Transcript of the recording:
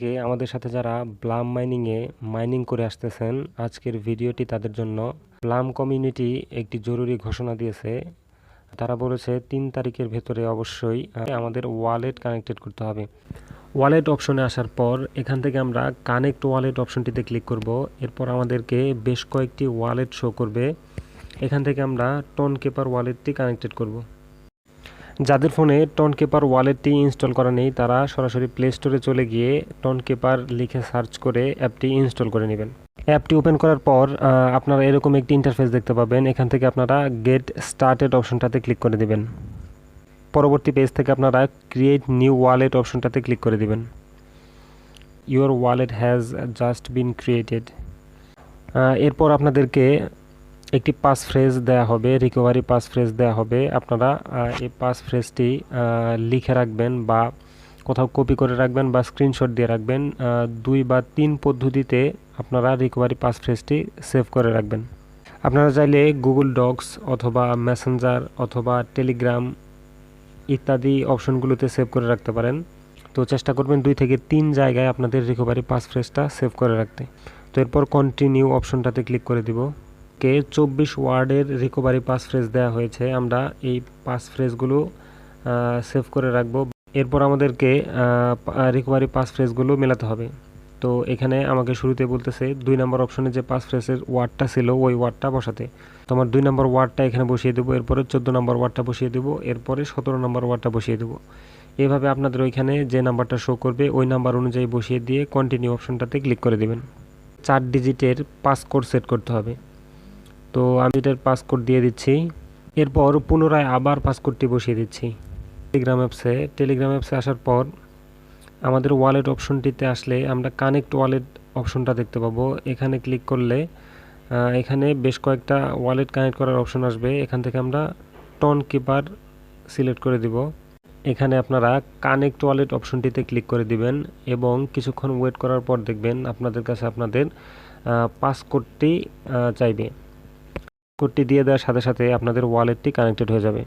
কে আমাদের সাথে যারা ব্লাম মাইনিংয়ে মাইনিং করে আসতেছেন, আজকের ভিডিওটি তাদের জন্য ব্লাম কমিউনিটি একটি জরুরি ঘোষণা দিয়েছে। তারা বলেছে, তিন তারিখের ভেতরে অবশ্যই আমাদের ওয়ালেট কানেক্টেড করতে হবে। ওয়ালেট অপশনে আসার পর এখান থেকে আমরা কানেক্ট ওয়ালেট অপশনটিতে ক্লিক করব। এরপর আমাদেরকে বেশ কয়েকটি ওয়ালেট শো করবে। এখান থেকে আমরা টন কেপার ওয়ালেটটি কানেক্টেড করব। যাদের ফোনে টন কেপার ওয়ালেটটি ইনস্টল করা নেই, তারা সরাসরি প্লে স্টোরে চলে গিয়ে টন কেপার লিখে সার্চ করে অ্যাপটি ইনস্টল করে নেবেন। অ্যাপটি ওপেন করার পর আপনারা এরকম একটি ইন্টারফেস দেখতে পাবেন। এখান থেকে আপনারা গেট স্টার্টেড অপশনটাতে ক্লিক করে দেবেন। পরবর্তী পেজ থেকে আপনারা ক্রিয়েট নিউ ওয়ালেট অপশনটাতে ক্লিক করে দেবেন। Your wallet has just been created এরপর আপনাদেরকে একটি পাস ফ্রেজ দেয়া হবে রিকভারি পাস ফ্রেজ দেয়া হবে। আপনারা এই পাস ফ্রেজটি লিখে রাখবেন বা কোথাও কপি করে রাখবেন বা স্ক্রিনশট দিয়ে রাখবেন। দুই বা তিন পদ্ধতিতে আপনারা রিকভারি পাস ফ্রেজটি সেভ করে রাখবেন। আপনারা চাইলে গুগল ডক্স অথবা মেসেঞ্জার অথবা টেলিগ্রাম ইত্যাদি অপশনগুলোতে সেভ করে রাখতে পারেন। তো চেষ্টা করবেন দুই থেকে তিন জায়গায় আপনাদের রিকভারি পাস ফ্রেজটা সেভ করে রাখতে। তো এরপর কন্টিনিউ অপশনটাতে ক্লিক করে দিব। কে চব্বিশ ওয়ার্ডের রিকভারি পাস ফ্রেজ দেওয়া হয়েছে, আমরা এই পাস ফ্রেজগুলো সেভ করে রাখব। এরপর আমাদেরকে রিকভারি পাস ফ্রেজগুলো মেলাতে হবে। তো এখানে আমাকে শুরুতে বলতেছে, দুই নম্বর অপশনে যে পাস ফ্রেজের ওয়ার্ডটা ছিল, ওই ওয়ার্ডটা বসাতে। তোমার দুই নম্বর ওয়ার্ডটা এখানে বসিয়ে দেবো, এরপরে চোদ্দ নম্বর ওয়ার্ডটা বসিয়ে দেবো, এরপরে সতেরো নম্বর ওয়ার্ডটা বসিয়ে দেবো। এভাবে আপনাদের ওইখানে যে নাম্বারটা শো করবে, ওই নাম্বার অনুযায়ী বসিয়ে দিয়ে কন্টিনিউ অপশনটাতে ক্লিক করে দেবেন। চার ডিজিটের পাসকোড সেট করতে হবে। তো আমি এটার পাসকোড দিয়ে দিচ্ছি। এরপর পুনরায় আবার পাসকোডটি বসিয়ে দিচ্ছি। টেলিগ্রাম অ্যাপসে টেলিগ্রাম অ্যাপসে আসার পর আমাদের ওয়ালেট অপশনটিতে আসলে আমরা কানেক্ট ওয়ালেট অপশনটা দেখতে পাবো। এখানে ক্লিক করলে এখানে বেশ কয়েকটা ওয়ালেট কানেক্ট করার অপশন আসবে। এখান থেকে আমরা টন কিপার সিলেক্ট করে দিব। এখানে আপনারা কানেক্ট ওয়ালেট অপশনটিতে ক্লিক করে দিবেন এবং কিছুক্ষণ ওয়েট করার পর দেখবেন আপনাদের কাছে আপনাদের পাসকোডটি চাইবে। কোডটি দিয়ে দেওয়ার সাথে সাথে আপনাদের ওয়ালেটটি কানেক্টেড হয়ে যাবে।